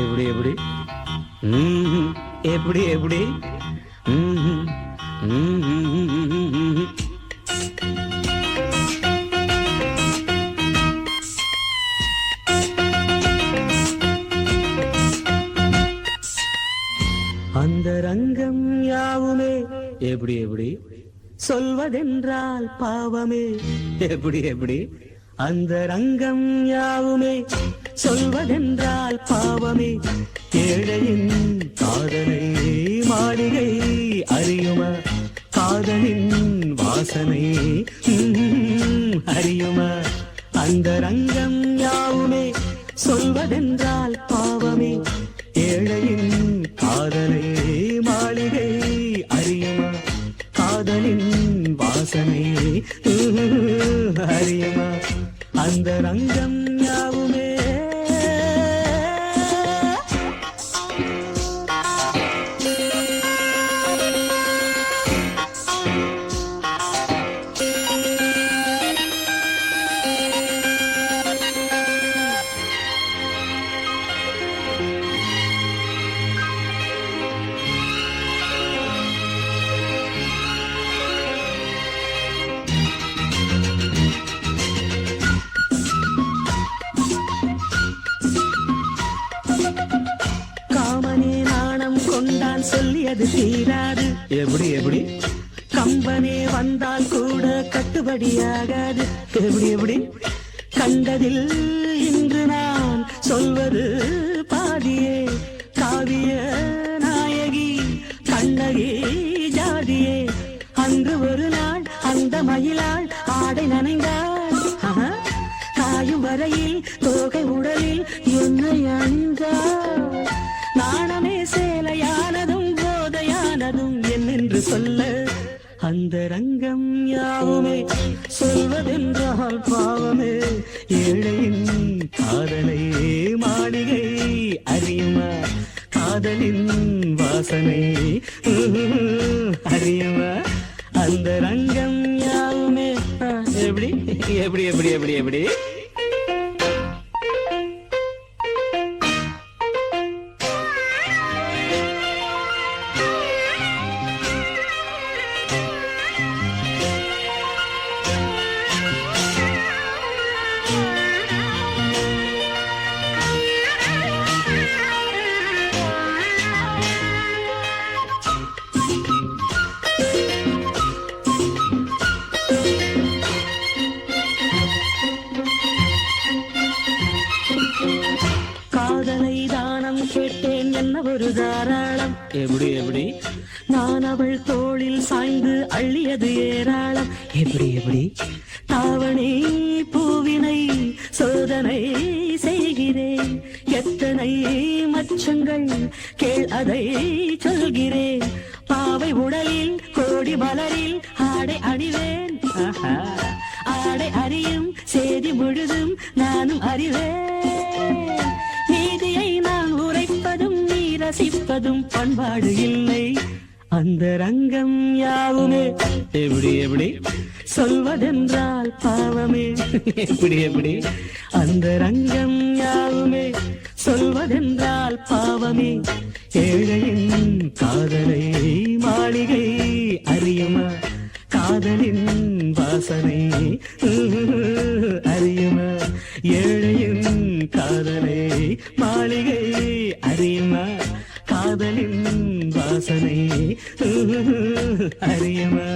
எப்படி எப்படி? எப்படி எப்படி? அந்த ரங்கம் யாவுமே எப்படி எப்படி? சொல்வதென்றால் பாவமே. எப்படி எப்படி? அந்த ரங்கம் யாவுமே சொல்வதென்றால் பாவமே. ஏழையின் காதலை மாளிகை அறியுமா? காதலின் வாசனை அறியுமா? அந்த ரங்கம் யாவுமே சொல்வதென்றால் அந்த ரங்கம் சொல்லியது தீராது. எப்படி எப்படி? கம்பனே வந்தால் கூட கட்டுப்படியாகாது. எப்படி எப்படி? கண்டதில் இன்று நான் சொல்வது பாதியே. காவிய நாயகி கண்ணகி ஜாதியே. அன்று ஒரு நாள் அந்த மயிலாள் ஆடை நனைந்தாள். காயும் வரையில் தோகை உடலில் என்னை அணிந்தாள். சொல்ல அந்த ரங்கம் யாவுமே சொல்வதென்றால் பாவமே. ஏழையின் காதலை மாளிகை அறியுமா காதலின் வாசனை அறியுமா. அந்த ரங்கம் யாவுமே எப்படி எப்படி எப்படி எப்படி எப்படி? தாராளம் எப்படி எப்படி? நான் அவள் தோளில் சாய்ந்து அள்ளியது ஏராளம். எப்படி எப்படி? தாவணி பூவினை சோதனை செய்கிறேன். எத்தனை மச்சங்கள் கேள் அதை சொல்கிறேன். பாவை உடலில் கோடி மலரில் ஆடை அணிவேன். ஆடை அறியும் செய்தி முழுதும் நானும் அறிவேன். ரசிப்பதும் பண்பாடு இல்லை. அந்த ரங்கம் யாவுமே? எப்படி எப்படி? சொல்வதென்றால் பாவமே. எப்படி எப்படி? அந்த ரங்கம் யாவுமே? சொல்வதென்றால் பாவமே. ஏழையின் வாசனை அறியமா